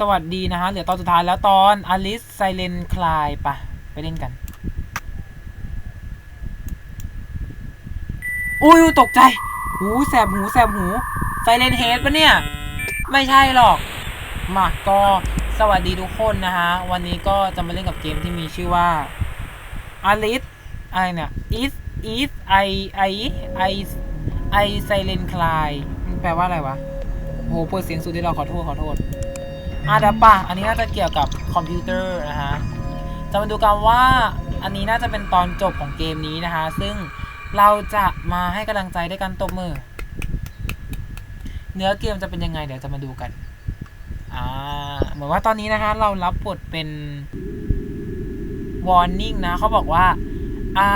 สวัสดีนะฮะ เหลือตอนสุดท้ายแล้วตอน Alice Silent Cry ปะไปเล่นกัน อุ้ยตกใจ หูแสบหูแสบหู Silent Head ปะเนี่ย ไม่ใช่หรอก มาก็สวัสดีทุกคนนะฮะ วันนี้ก็จะมาเล่นกับเกมที่มีชื่อว่า Alice อะไรเนี่ย is is I I I I Silent Cry มันแปลว่าอะไรวะโหเปิดเสียงสุดที่เราขอโทษขอโทษ อะเดี๋ยวป่ะ อันนี้น่าจะเกี่ยวกับคอมพิวเตอร์นะฮะ จะมาดูกันว่าอันนี้น่าจะเป็นตอนจบของเกมนี้นะคะ ซึ่งเราจะมาให้กำลังใจด้วยกันตบมือ เนื้อเกมจะเป็นยังไง เดี๋ยวจะมาดูกัน อ่า เหมือนว่าตอนนี้นะคะ เรารับบทเป็น warning นะ เขาบอกว่า อ่า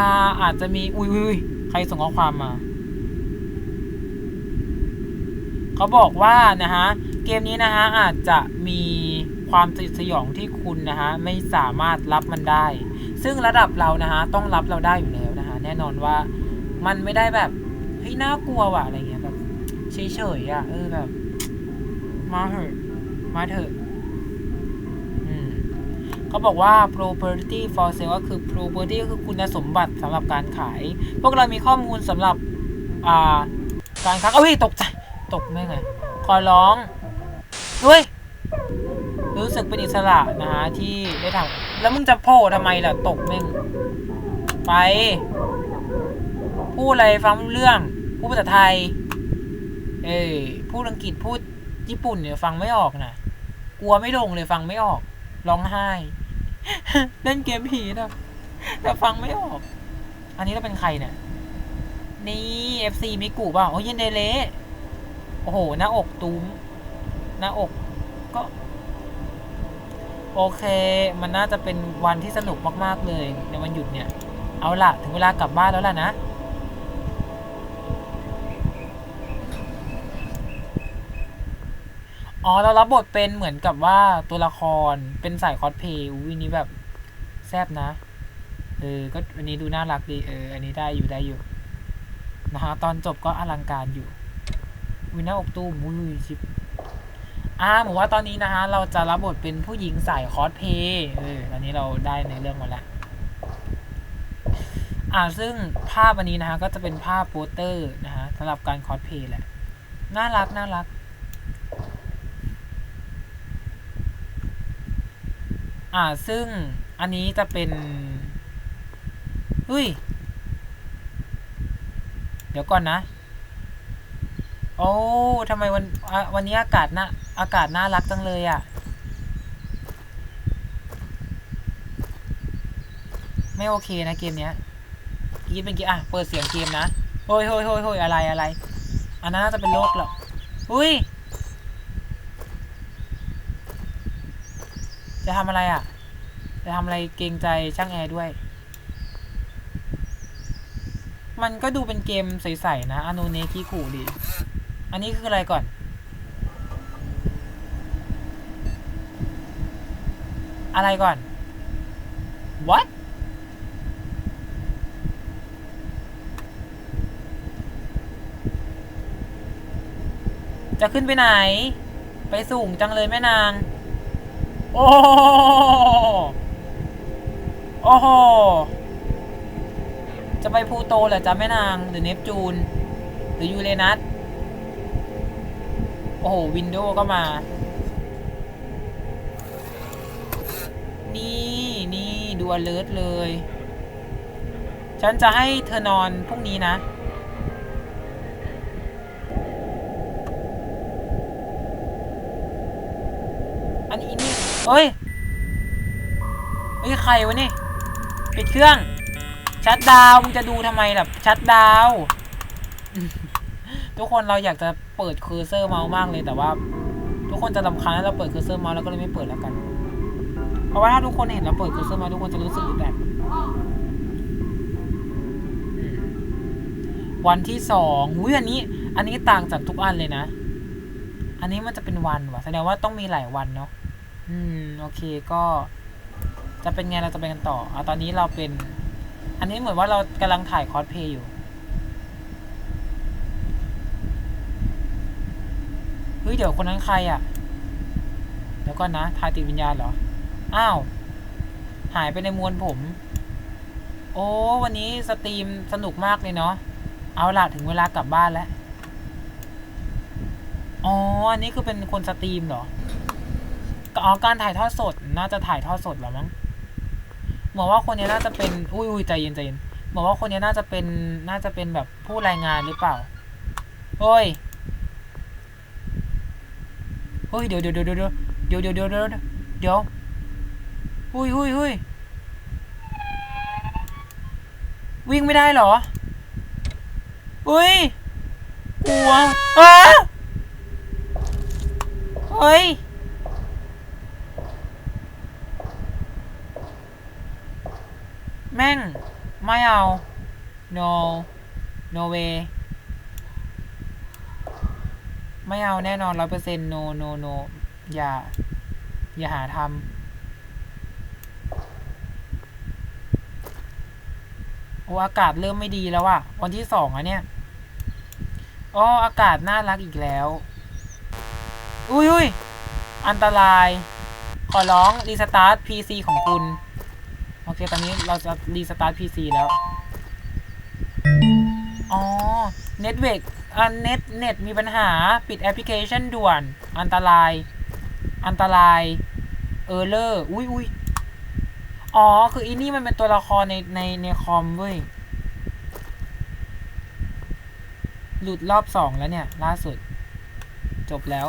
อาจจะมี อุ้ยอุ้ยใครส่งข้อความมา เขาบอกว่านะฮะ มนี้นะฮะอาจจะมีความสยดสยองที่คุณนะฮะไม่สามารถรับมันได้ ซึ่งระดับเรานะฮะต้องรับเราได้อยู่แล้วนะฮะแน่นอนว่ามันไม่ได้แบบเฮ้ยน่ากลัวว่ะอะไรเงี้ยแบบเฉยๆอะเออแบบ มาเถอะมาเถอะอืมเขาบอกว่า property for sale ก็คือ property ก็คือคุณสมบัติสำหรับการขาย พวกเรามีข้อมูลสำหรับ อ่า การค้าเอ้ยตกใจ ตกได้ไงขอร้อง เฮ้ย รู้สึกเป็นอิสระนะฮะที่ได้ทำแล้วมึงจะโผล่ทำไมล่ะ ตกแม่ง ไป พูดอะไรฟังเรื่อง พูดภาษาไทย เอ้ยพูดอังกฤษพูดญี่ปุ่นเนี่ยฟังไม่ออกนะกลัวไม่ลงเลยฟังไม่ออก ร้องไห้ เล่นเกมผีนะแต่ฟังไม่ออก อันนี้เราเป็นใครเนี่ย นี่ FC มิกูเปล่าโอ้ยเยนเดเลโอ้โห หน้าอกตูม หน้าอกก็ โอเค มันน่าจะเป็นวันที่สนุกมาก ๆ เลย ในวันหยุดเนี่ย เอาละถึงเวลากลับบ้านแล้วล่ะนะ อ๋อเรารับบทเป็นเหมือนกับว่าตัวละครเป็นสายคอสเพย์อุ้ยนี้แบบแซบนะ เออ ก็อันนี้ดูน่ารักดี เออ อันนี้ได้อยู่ได้อยู่ นะฮะ ตอนจบก็อลังการอยู่วินาอกตู้มุ้ยชิบ อ่าผมว่าตอนนี้นะฮะเราจะรับบทเป็นผู้หญิงสายคอสเพย์เออตอนนี้เราได้ในเรื่องหมาแล้วอ่าซึ่งภาพอันนี้นะฮะก็จะเป็นภาพโปสเตอร์นะฮะสำหรับการคอสเพย์แหละน่ารักน่ารักอ่าซึ่งอันนี้จะเป็นเฮ้ย เดี๋ยวก่อนนะ โอ้ทำไมวันวันนี้อากาศน่า อากาศน่ารักจังเลยอะ่ะ ไม่โอเคนะเกมเนี้ยกี้เป็นกมอะ เปิดเสียงเกมนะโฮ้ยโฮ้ยโฮ้ยโฮ้ยอะไรอะไร อันนั้นน่าจะเป็นโรคหรอกอุ้ย จะทำอะไรอะ่ะ จะทำอะไรเกรงใจช่างแอร์ด้วย มันก็ดูเป็นเกมใสๆนะอ n นเนคิคูดี อันนี้คืออะไรก่อน อะไรก่อน what จะขึ้นไปไหน ไปสูงจังเลยแม่นาง โอ้โหโอ้โห จะไปพูโตเหรอจ๊ะแม่นาง หรือเนปจูน หรือยูเรนัส โอ้โห วินโดว์ก็มา นี่นี่ดูอเลิร์เลย ฉันจะให้เธอนอนพรุ่งนี้นะ อันนี้นี่เอ้ยเฮ้ยใครวะนี่ปิดเครื่อง ชัดดาวมึงจะดูทำไมล่ะ ชัดดาวทุกคนเราอยากจะเปิดเคอร์เซอร์เมาส์มากเลยแต่ว่า ทุกคนจะลำคาญถ้าเราเปิดเคอร์เซอร์เมาส์แล้วก็เลยไม่เปิดแล้วกัน เพราะว่าถ้าทุกคนเห็นเราเปิดเคอร์เซอร์มาทุกคนจะรู้สึกแบบวันที่สองหุยอันนี้ อันนี้ต่างจากทุกอันเลยนะ อันนี้มันจะเป็นวันว่ะแสดงว่าต้องมีหลายวันเนาะ อืม โอเคก็ จะเป็นไงเราจะไปกันต่อเอาตอนนี้เราเป็น อันนี้เหมือนว่าเรากำลังถ่ายคอสเพลย์อยู่ เฮ้ย เดี๋ยวคนนั้นใครอะ่ะ เดี๋ยวแล้วก็นะทายติดวิญญาณเหรอ อ้าว หายไปในมวลผม โอ้ วันนี้สตรีมสนุกมากเลยเนาะ เอาล่ะถึงเวลากลับบ้านแล้ว อ๋อ อันนี้คือเป็นคนสตรีมเหรออ๋อการถ่ายทอดสด น่าจะถ่ายทอดสดหรอมั้งเหมือนว่าคนนี้น่าจะเป็น อุ้ยอุ้ยใจเย็นใจเย็นเหมือนว่าคนนี้น่าจะเป็น น่าจะเป็นแบบผู้รายงานหรือเปล่าเฮ้ยเฮ้ยเดี๋ยวเดี๋ยวเดี๋ยวเดี๋ยวเดี๋ยวเดี๋ยวเดี๋ยวเดี๋ยว เดี๋ยวหุยหุยหุยวิ่งไม่ได้เหรอ อุ้ยกลัวอ้าเฮ้ย แม่ง ไม่เอา no no way ไม่เอาแน่นอนร้อยเปอร์เซ็นต์ no no no อย่า อย่าหาทำ โอ้อากาศเริ่มไม่ดีแล้วอะวันที่สองอะเนี่ยอ๋ออากาศน่ารักอีกแล้ว อุ้ยอุ้ยอันตราย ขอร้องรีสตาร์ท PC ของคุณ โอเค ตอนนี้เราจะรีสตาร์ท PC แล้ว อ๋อ เน็ตเวกอันเน็ตเน็ตมีปัญหาปิดแอปพลิเคชันด่วน อันตราย อันตราย เออเลอร์ อุ้ยอุ้ย อ๋อ คืออีนี่มันเป็นตัวละครในในในคอมเว้ย หลุดรอบสองแล้วเนี่ย ล่าสุด จบแล้ว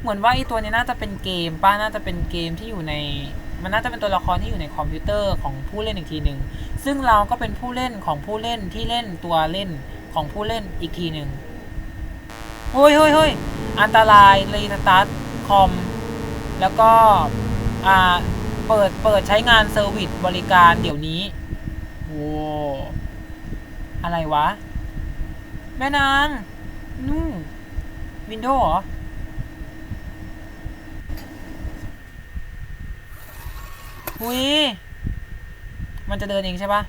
เหมือนว่าไอตัวนี้น่าจะเป็นเกม ป้าน่าจะเป็นเกมที่อยู่ใน มันน่าจะเป็นตัวละครที่อยู่ในคอมพิวเตอร์ของผู้เล่นอีกทีหนึ่ง ซึ่งเราก็เป็นผู้เล่นของผู้เล่นที่เล่นตัวเล่นของผู้เล่นอีกทีหนึ่งเฮ้ยเฮ้ยเฮ้ยอันตรายรีสตาร์ทคอม แล้วก็ อ่าเปิดเปิดใช้งานเซอร์วิสบริการเดี๋ยวนี้โว้อะไรวะ แม่นางนู่วินโดว์เหรอ หุยมันจะเดินเองใช่ปะ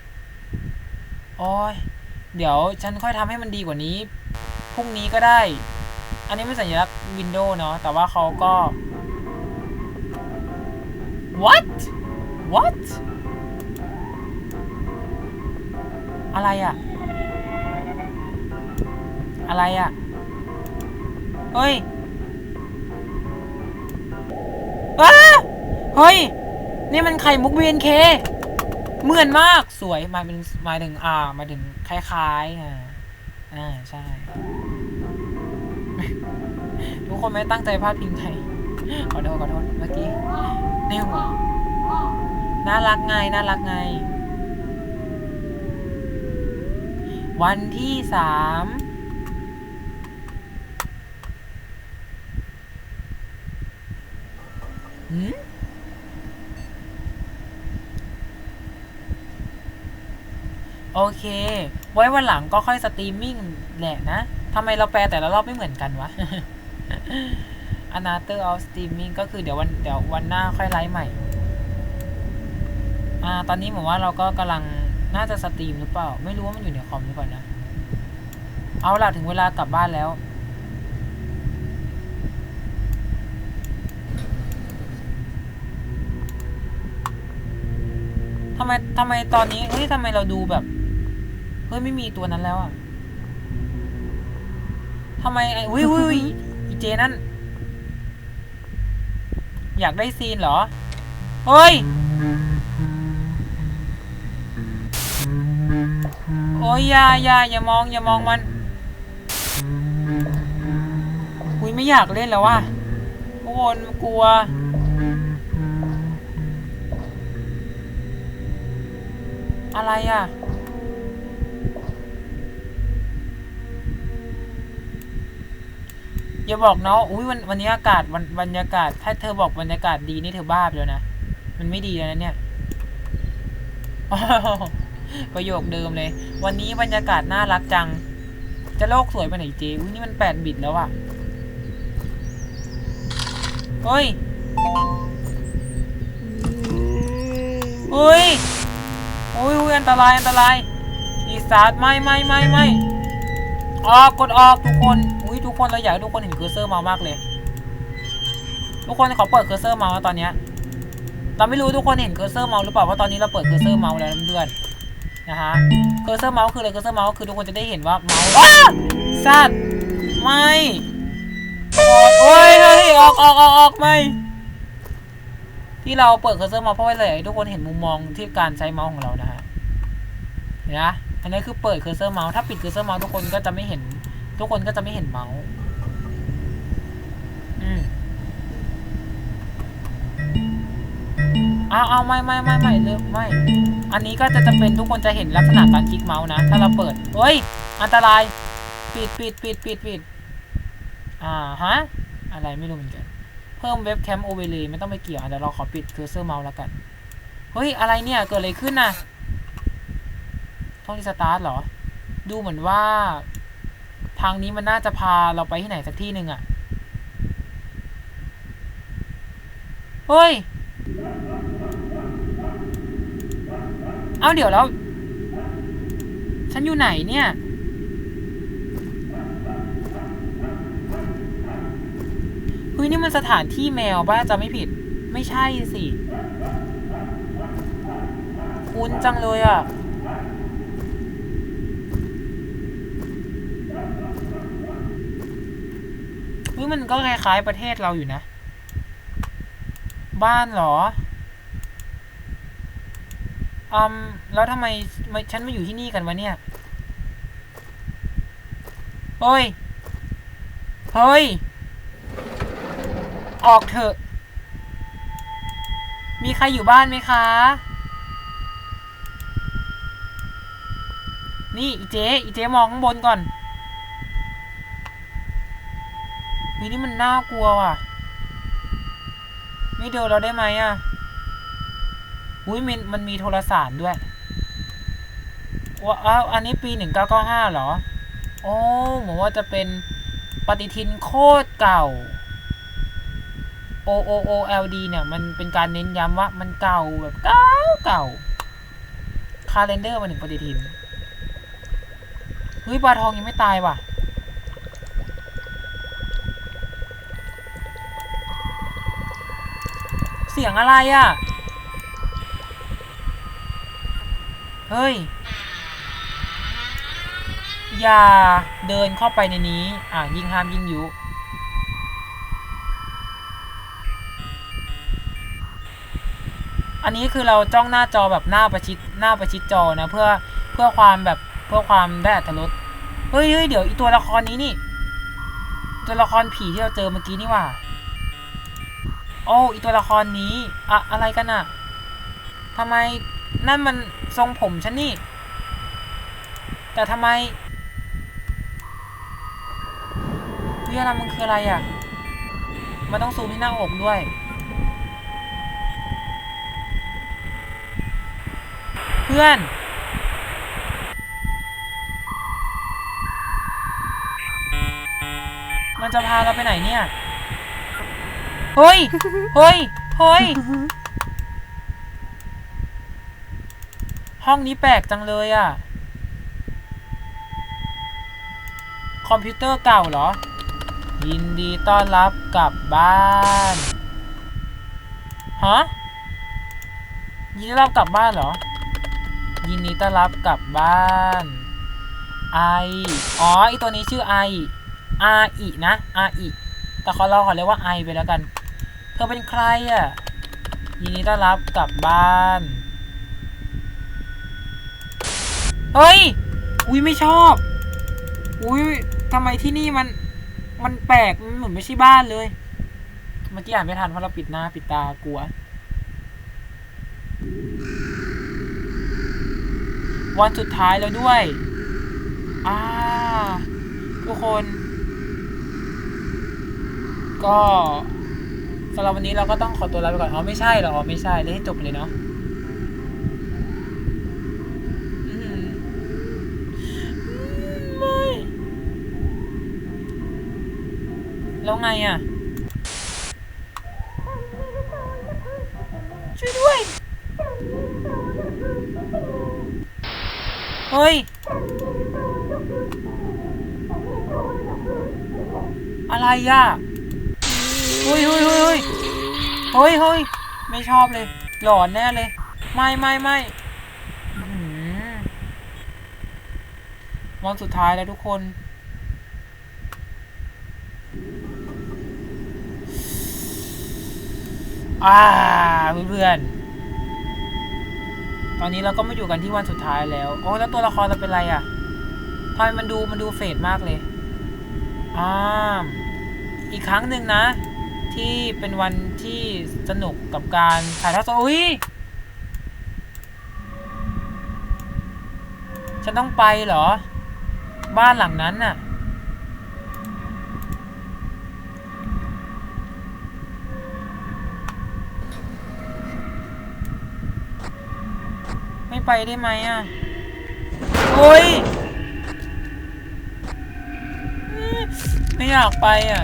โอ้ย เดี๋ยวฉันค่อยทำให้มันดีกว่านี้ พรุ่งนี้ก็ได้ อันนี้ไม่สัญลักษณ์วินโดว์เนาะ แต่ว่าเขาก็ what what อะไรอะอะไรอะเฮ้ยอ้าเฮ้ย นี่มันไข่มุก BNK เหมือนมากสวยมาเป็นมาถึงอ่ามาถึงคล้ายๆอ่าอ่าใช่ ทุกคนไม่ตั้งใจพลาดพิงใครขอโทษขอโทษเมื่อกี้ ในหัวน่ารักไงน่ารักไง วันที่สามหืมโอเค ไว้วันหลังก็ค่อยสตรีมมิ่งแหละนะทำไมเราแปลแต่ละรอบไม่เหมือนกันวะ Another of Streaming ก็คือเดี๋ยววันเดี๋ยววันหน้าค่อยไลฟ์ใหม่ อ่า ตอนนี้ผมว่าเราก็กำลังน่าจะสตรีมหรือเปล่า ไม่รู้ว่ามันอยู่ในคอมหรือเปล่านะ เอาล่ะถึงเวลากลับบ้านแล้ว ทำไมทำไมตอนนี้ เฮ้ยทำไมเราดูแบบ เฮ้ยไม่มีตัวนั้นแล้วอะทำไมไอ้วิววิอีเจนั่น อยากได้ซีนเหรอ เฮ้ย โอ้ยอย่าอย่าอย่ามอง อย่ามองมันอุ้ยไม่อยากเล่นแล้วว่ะทุกคนกลัว อะไรอะ อย่าบอกเนาะอุ้ยวันวันนี้อากาศวันบรรยากาศ ถ้าเธอบอกบรรยากาศดีนี่เธอบ้าไปแล้วนะมันไม่ดีแล้วนะเนี่ยประโยคเดิมเลย วันนี้บรรยากาศน่ารักจัง จะโลกสวยไปไหนเจอุ้ยนี่มันแปดบิตแล้วอะเฮ้ยเฮ้ยอุ้ยอุ้ยอันตรายอันตรายอีสาดไม่ไม่ไม่ไม่ ออกกดออกทุกคนอุ้ยทุกคนเราอยากให้ทุกคนเห็นเคอร์เซอร์มามากเลย ทุกคนขอเปิดเคอร์เซอร์เมาส์ตอนเนี้ยเราไม่รู้ทุกคนเห็นเคอร์เซอร์เมาส์หรือเปล่าว่าตอนนี้เราเปิดเคอร์เซอร์เมาส์แล้วเพื่อนนะฮะเคอร์เซอร์เมาส์คืออะไรเคอร์เซอร์เมาส์คือทุกคนจะได้เห็นว่าเมาส์สัตว์ไม่โอ้ยเฮ้ยออกออกออกออกไม่ที่เราเปิดเคอร์เซอร์เมาส์เพราะว่าอะไรให้ทุกคนเห็นมุมมองที่การใช้เมาส์ของเรานะฮะเห็นนะ อันนี้คือเปิดเคอร์เซอร์เมาส์ถ้าปิดเคอร์เซอร์เมาส์ทุกคนก็จะไม่เห็น ทุกคนก็จะไม่เห็นเมาส์อืมเอาเอาไม่ไม่ไม่ไม่เลิกไม่ อันนี้ก็จะจะเป็นทุกคนจะเห็นลักษณะการคลิกเมาส์นะ ถ้าเราเปิดเฮ้ย อันตราย ปิดปิดปิดปิดปิด อ่าฮะ อะไรไม่รู้เหมือนกัน เพิ่มเว็บแคมโอเวอร์เลยไม่ต้องไปเกี่ยวเดี๋ยวเราขอปิดเคอร์เซอร์เมาส์แล้วกัน เฮ้ย อะไรเนี่ย เกิดอะไรขึ้นน่ะ ท่องรีสตาร์ทเหรอ ดูเหมือนว่า ทางนี้มันน่าจะพาเราไปที่ไหนสักที่หนึ่งอะเฮ้ย เอาเดี๋ยวแล้ว ฉันอยู่ไหนเนี่ย เฮ้ยนี่มันสถานที่แมวบ้าจะไม่ผิด ไม่ใช่สิ คุ้นจังเลยอะ ฮ้ยมันก็คล้ายๆประเทศเราอยู่นะ บ้านเหรออืมแล้วทำไมฉันมาอยู่ที่นี่กันวะเนี่ยเฮ้ย เฮ้ย ออกเถอะ มีใครอยู่บ้านไหมคะ นี่อีเจ๊อีเจ๊มองข้างบนก่อน เฮ้นี่มันน่ากลัวว่ะ ไม่เดินเราได้ไหมอะ อุ้ยมันมันมีโทรสารด้วยว้าวอันนี้ปีหนึ่งเก้าเก้าห้าเหรอ โอ้หมอว่าจะเป็นปฏิทินโคตรเก่า O O O L D เนี่ย มันเป็นการเน้นย้ำว่ามันเก่าแบบเก่าเก่าคาเลนเดอร์มาถึงปฏิทินเฮ้ยปลาทองยังไม่ตายว่ะ สียงอะไรอะ่ะ เฮ้ย อย่าเดินเข้าไปในนี้ อะ ยิ่งห้ามยิ่งยุ อันนี้คือเราจ้องหน้าจอแบบหน้าประชิดหน้าประชิดจอนะเพื่อเพื่อความแบบเพื่อความได้อัตรสเฮ้ยเฮ้ยเดี๋ยวอีตัวละครนี้นี่ ตัวละครผีที่เราเจอเมื่อกี้นี่ว่า โอ้อีตัวละครนี้อะอะไรกันอะทำไมนั่นมันทรงผมฉันนี่ แต่ทำไมเรื่องอะมันคืออะไรอะมันต้องซูมที่หน้าอกด้วย เพื่อนมันจะพาเราไปไหนเนี่ย เฮ้ย เฮ้ย เฮ้ย ห้องนี้แปลกจังเลยอะ่ะ คอมพิวเตอร์เก่าเหรอ ยินดีต้อนรับกลับบ้าน ฮะ ยินดีต้อนรับกลับบ้านเหรอ ยินดีต้อนรับกลับบ้าน ไอ อ๋อไอตัวนี้ชื่อไออาอีนะอาอีแต่ขอเราขอเรียกว่าไอไปแล้วกัน เธอเป็นใครอะยินดีต้อนรับกลับบ้าน เฮ้ย อุ้ยไม่ชอบ อุ้ยทำไมที่นี่มัน มันแปลก มันเหมือนไม่ใช่บ้านเลย เมื่อกี้อ่านไม่ทันเพราะเราปิดหน้าปิดตากลัว วันสุดท้ายแล้วด้วย อ่า ทุกคน ก็ สำหรับวันนี้เราก็ต้องขอตัวลาไปก่อน อ๋อไม่ใช่หรอ อ๋อไม่ใช่ เลยให้จบเลยเนาะอืมไม่แล้วไงอะ ช่วยด้วย เฮ้ย อะไรอะ นเฮ้ยเฮ้ยเฮ้ยเฮ้ยเฮ้ยไม่ชอบเลย หลอนแน่เลย ไม่ไม่ไม่อื้อหือวันสุดท้ายแล้วทุกคน อ่าเพื่อนๆตอนนี้เราก็มาอยู่กันที่วันสุดท้ายแล้ว โอ้แล้วตัวละครเราเป็นไรอะ่ะทำไมมันดูมันดูเฟดมากเลยอ่าอีกครั้งหนึ่งนะ ที่เป็นวันที่สนุกกับการถ่ายทอดสดอุ้ยฉันต้องไปเหรอ บ้านหลังนั้นน่ะไม่ไปได้ไหมอะโอ้ยไม่อยากไปอะ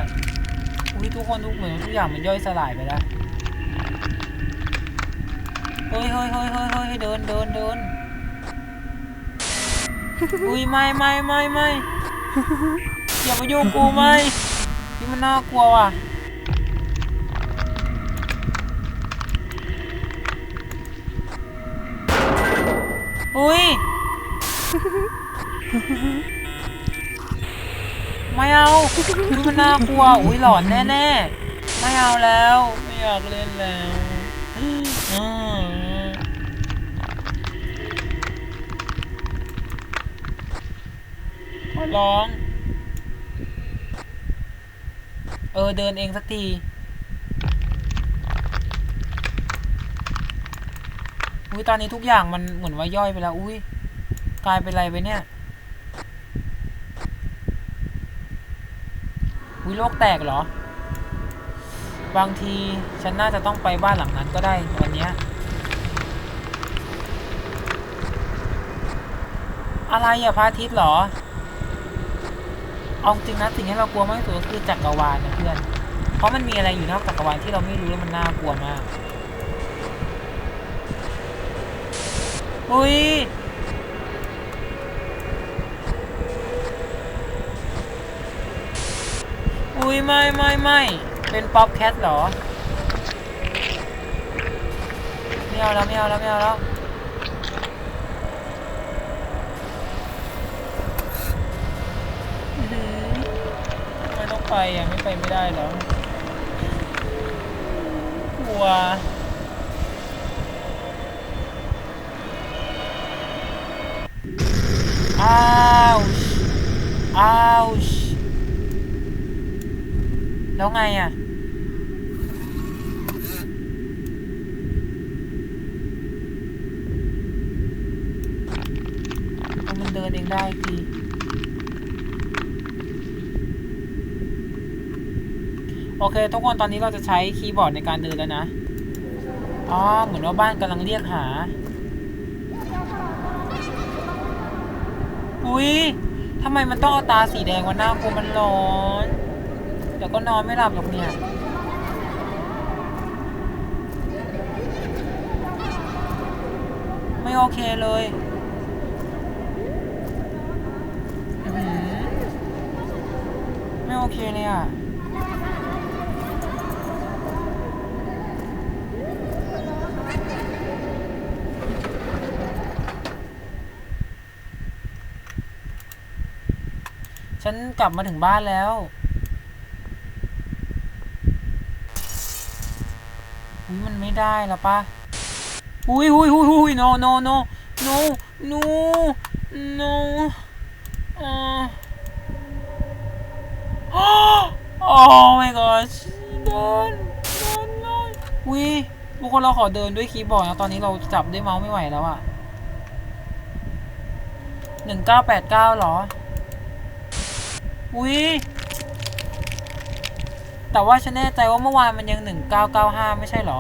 อุ้ยทุกคนทุกเหมือนทุกอย่างมันย่อยสลายไปแล้ว เฮ้ยเฮ้ยเฮ้ยเฮ้ยเฮ้ยเดินเดินเดินอุ้ยไม่ไม่ไม่ไม่อย่ามายุ่งกูไม่นี่มันน่ากลัวว่ะอุ้ย ไม่เอานี่มันน่ากลัวอุ้ยหลอนแน่ๆไม่เอาแล้ว ไม่อยากเล่นแล้วอืมขอร้อง เออ เดินเองสักทีอุ้ยตอนนี้ทุกอย่างมันเหมือนว่าย่อยไปแล้ว อุ้ยกลายเป็นอะไรไปเนี่ย อุ้ยโลกแตกเหรอ บางทีฉันน่าจะต้องไปบ้านหลังนั้นก็ได้วันเนี้ยอะไรอะพระอาทิตย์เหรอเอาจริงนะสิ่งที่เรากลัวมากที่สุดก็คือจักรวาลนะเพื่อน เพราะมันมีอะไรอยู่นอกจักรวาลที่เราไม่รู้แล้วมันน่ากลัวมากอุ้ย ยไม่ไม่ไม่เป็นป๊อปแคทเหรอไม่เอาแล้วไม่เอาแล้วไม่เอาแล้วอือหือไม่ต้องไปอะไม่ไปไม่ได้แล้วกลัวอ้าวอ้าว แล้วไงอะ มันเดินเองได้อีกทีโอเค ทุกคนตอนนี้เราจะใช้คีย์บอร์ดในการเดินแล้วนะ อ๋อ เหมือนว่าบ้านกำลังเรียกหา อุ้ยทำไมมันต้องเอาตาสีแดงวะหน้ากลัวมันร้อน เดี๋ยวก็นอนไม่หลับหรอกเนี่ยไม่โอเคเลยไม่โอเคเลยอะฉันกลับมาถึงบ้านแล้ว อุ้ยมันไม่ได้แล้วปะอุ้ยอุ้ยอุ้ยอุ้ย no no no no no no อ่า oh my gosh เดินเดินเลยอุ้ยทุกคนเราขอเดินด้วยคีย์บอร์ดนะตอนนี้เราจับด้วยเมาส์ไม่ไหวแล้วอะหนึ่งเก้าแปดเก้าหรอ อุ้ย แต่ว่าฉันแน่ใจว่าเมื่อวานมันยังหนึ่งเก้าเก้าห้าไม่ใช่หรอ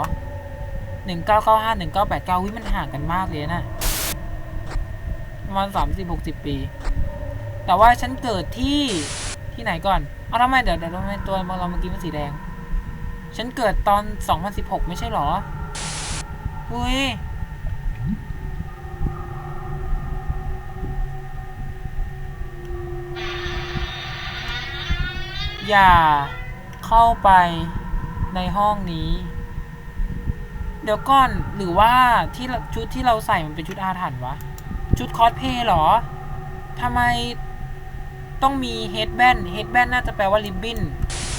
หนึ่งเก้าเก้าห้าหนึ่งเก้าแปดเก้าวิมันห่างกันมากเลยนะประมาณสามสิบหกสิบปี แต่ว่าฉันเกิดที่ที่ไหนก่อนเอาทำไมเดี๋ยวเดี๋ยวทำไมตัวเราเมื่อกี้มันสีแดง ฉันเกิดตอนสองพันสิบหกไม่ใช่หรออุ้ยอย่า เข้าไปในห้องนี้ เดี๋ยวก่อนหรือว่าที่ชุดที่เราใส่มันเป็นชุดอาถรรพ์วะ ชุดคอสเพย์หรอทำไมต้องมีเฮดแบนเฮดแบนน่าจะแปลว่าริบบิ้น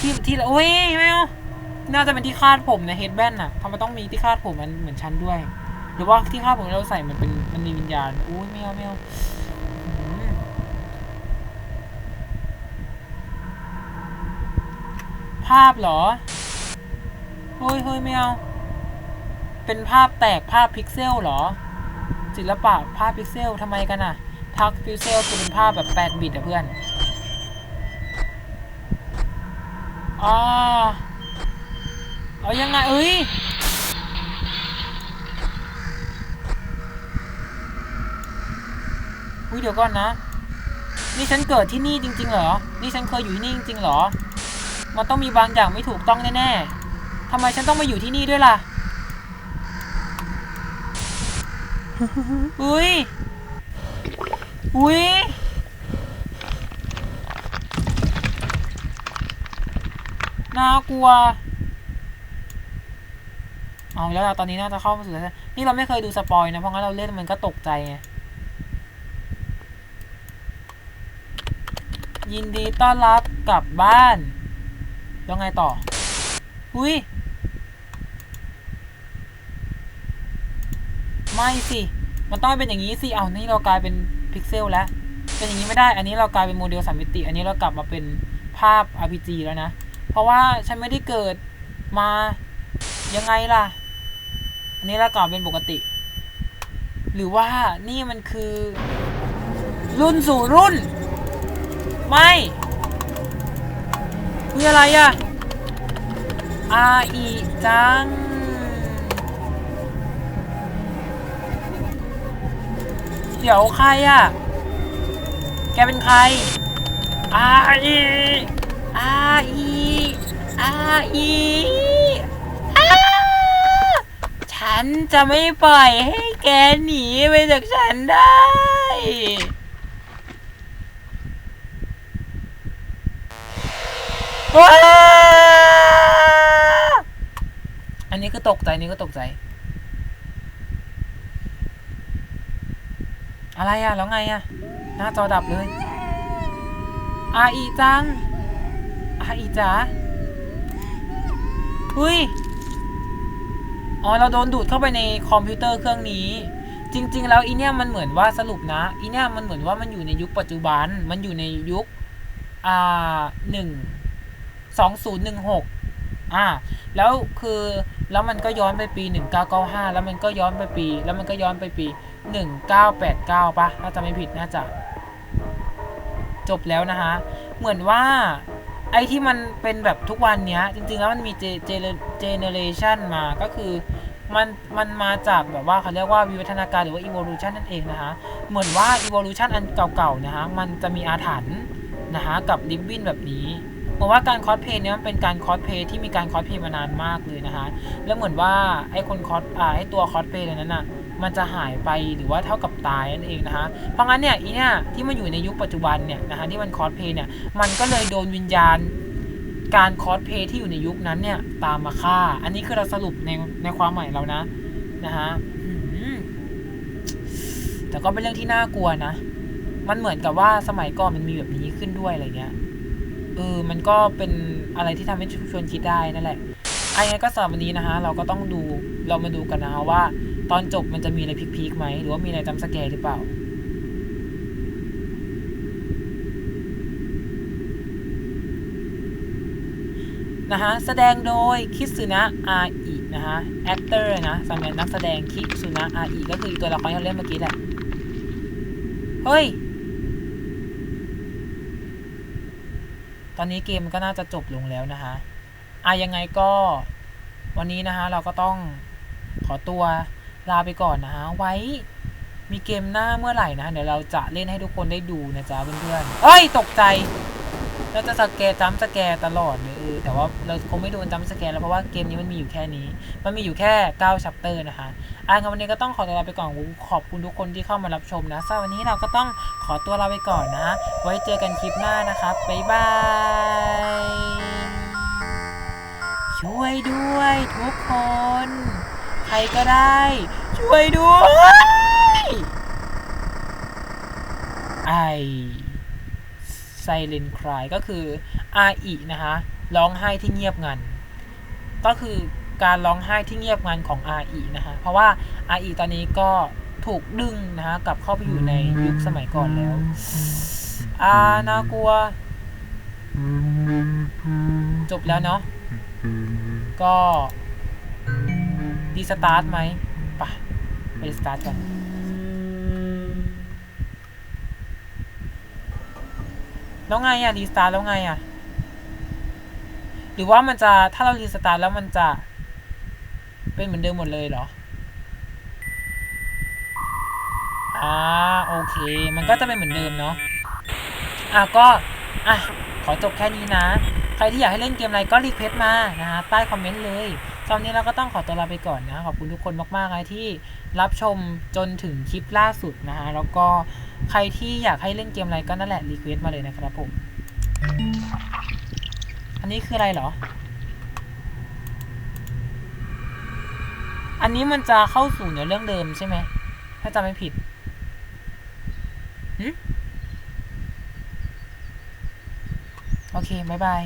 ที่ที่โอ้ยไม่เอาน่าจะเป็นที่คาดผมนะเฮดแบนน่ะทำไมต้องมีที่คาดผมมันเหมือนฉันด้วย หรือว่าที่คาดผมเราใส่มันเป็นมันมีวิญญาณอุ้ยไม่เอาไม่เอาอืมภาพเหรอ เฮ้ยเฮ้ยไม่เอาเป็นภาพแตกภาพพิกเซลเหรอ ศิลปะภาพพิกเซลทำไมกันอะภาพพิกเซลคือเป็นภาพแบบ8บิตอะเพื่อนอ่าเอายังไงเอ้ยอุ้ยเดี๋ยวก่อนนะ นี่ฉันเกิดที่นี่จริงๆเหรอ นี่ฉันเคยอยู่ที่นี่จริงๆเหรอ มันต้องมีบางอย่างไม่ถูกต้องแน่ๆทำไมฉันต้องมาอยู่ที่นี่ด้วยล่ะอุ้ยอุ้ยน่ากลัว เอาแล้วล่ะตอนนี้น่าจะเข้ามาสู่แล้วนี่เราไม่เคยดูสปอยนะ เพราะงั้นเราเล่นมันก็ตกใจไง ยินดีต้อนรับกลับบ้าน แล้วไงต่อ อุ้ย ไม่สิ มันต้องเป็นอย่างนี้สิ เอานี่เรากลายเป็นพิกเซลแล้ว เป็นอย่างนี้ไม่ได้ อันนี้เรากลายเป็นโมเดลสามมิติ อันนี้เรากลับมาเป็นภาพ RPG แล้วนะ เพราะว่าฉันไม่ได้เกิดมายังไงล่ะ อันนี้เรากลับเป็นปกติ หรือว่านี่มันคือ รุ่นสู่รุ่น ไม่ มีอะไรอะอาอีจัง เดี๋ยวใครอะแกเป็นใคร อาอีอาอีอาอีอฉันจะไม่ปล่อยให้แกหนีไปจากฉันได้ ว้า อันนี้ก็ตกใจนี้ก็ตกใจ อะไรอะแล้วไงอะหน้าจอดับเลยอาอีจังอาอีจ๋าหุยอ๋อ เราโดนดูดเข้าไปในคอมพิวเตอร์เครื่องนี้ จริง ๆ แล้วอีเนี่ยมันเหมือนว่าสรุปนะ อีเนี่ยมันเหมือนว่ามันอยู่ในยุคปัจจุบัน มันอยู่ในยุค อ่าหนึ่ง สองศูนย์หนึ่งหกอ่า แล้วคือแล้วมันก็ย้อนไปปีหนึ่งเก้าเก้าห้าแล้วมันก็ย้อนไปปี แล้วมันก็ย้อนไปปีหนึ่งเก้าแปดเก้าปะถ้าจะไม่ผิดน่าจะ จบแล้วนะฮะ เหมือนว่าไอ้ที่มันเป็นแบบทุกวันเนี้ย จริงๆแล้วมันมีเจเจเจเนเรชันมาก็คือมันมันมาจากแบบว่าเขาเรียกว่าวิวัฒนาการหรือว่า evolution นั่นเองนะฮะเหมือนว่า evolution อันเก่าๆนะฮะมันจะมีอาถรรพ์นะฮะกับริบบินแบบนี้ เหมือนว่าการคอสเพย์เนี้ยมันเป็นการคอสเพย์ที่มีการคอสเพย์มานานมากเลยนะฮะแล้วเหมือนว่าไอ้คนคอสอ่าไอ้ตัวคอสเพลย์นั้นน่ะมันจะหายไปหรือว่าเท่ากับตายนั่นเองนะฮะเพราะงั้นเนี่ยอีเนี่ยที่มันอยู่ในยุคปัจจุบันเนี่ยนะฮะที่มันคอสเพย์เนี่ยมันก็เลยโดนวิญญาณการคอสเพย์ที่อยู่ในยุคนั้นเนี่ยตามมาฆ่า อันนี้คือเราสรุปในในความหมายเรานะนะฮะแต่ก็เป็นเรื่องที่น่ากลัวนะ มันเหมือนกับว่าสมัยก่อนมันมีแบบนี้ขึ้นด้วยอะไรเงี้ย เออมันก็เป็นอะไรที่ทำให้ชวนคิดได้นั่นแหละไอ้ไงก็สำหรับวันนี้นะฮะเราก็ต้องดูเรามาดูกันนะฮะว่า ตอนจบมันจะมีอะไรพีคๆไหมหรือว่ามีอะไรจำสแกร์หรือเปล่านะฮะแสดงโดยคิสุนะอาอินะฮะแอคเตอร์นะสำหรับนักแสดงคิสุนะอาอิก็คือตัวละครที่เราเล่นเมื่อกี้แหละ เฮ้ย ตอนนี้เกมก็น่าจะจบลงแล้วนะคะอะยังไงก็วันนี้นะคะเราก็ต้องขอตัวลาไปก่อนนะฮะไว้มีเกมหน้าเมื่อไหร่นะเดี๋ยวเราจะเล่นให้ทุกคนได้ดูนะจ๊ะเพื่อนๆเอ้ยตกใจ เราจะสแกร์จัมสแกร์ตลอดเลย เออแต่ว่าเราคงไม่โดนจัมสแกร์แล้วเพราะว่าเกมนี้มันมีอยู่แค่นี้ มันมีอยู่แค่9ชัปเตอร์นะคะอะงั้นวันนี้ก็ต้องขอตัวลาไปก่อนขอบคุณทุกคนที่เข้ามารับชมนะสำหรับวันนี้เราก็ต้องขอตัวลาไปก่อนนะ ไว้เจอกันคลิปหน้านะครับบ๊ายบายชช่วยด้วยทุกคน ใครก็ได้ ช่วยด้วยไอไซเลนคลายก็คืออาอีนะคะ ร้องไห้ที่เงียบงัน ก็คือการร้องไห้ที่เงียบงันของ RE นะคะเพราะว่า RE ตอนนี้ก็ถูกดึงนะคะกลับเข้าไปอยู่ในยุคสมัยก่อนแล้วอาน่ากลัว จบแล้วเนาะก็ดีสตาร์ทไหมไปะไปสตาร์ทกันแล้วไงอะรีสตาร์ทแล้วไงอะ หรือว่ามันจะถ้าเรารีสตาร์ทแล้วมันจะเป็นเหมือนเดิมหมดเลยเหรอ อ่าโอเค มันก็จะเป็นเหมือนเดิมเนาะ อะก็อะขอจบแค่นี้นะ ใครที่อยากให้เล่นเกมอะไรก็รีเควสต์มานะฮะใต้คอมเมนต์เลยตอนนี้เราก็ต้องขอตัวลาไปก่อนนะ ขอบคุณทุกคนมากๆเลยที่รับชมจนถึงคลิปล่าสุดนะฮะ แล้วก็ใครที่อยากให้เล่นเกมอะไรก็นั่นแหละรีเควสต์มาเลยนะครับผม อันนี้คืออะไรเหรอ อันนี้มันจะเข้าสู่เนื้อเรื่องเดิมใช่ไหม ถ้าจำไม่ผิดโอเค บ๊ายบาย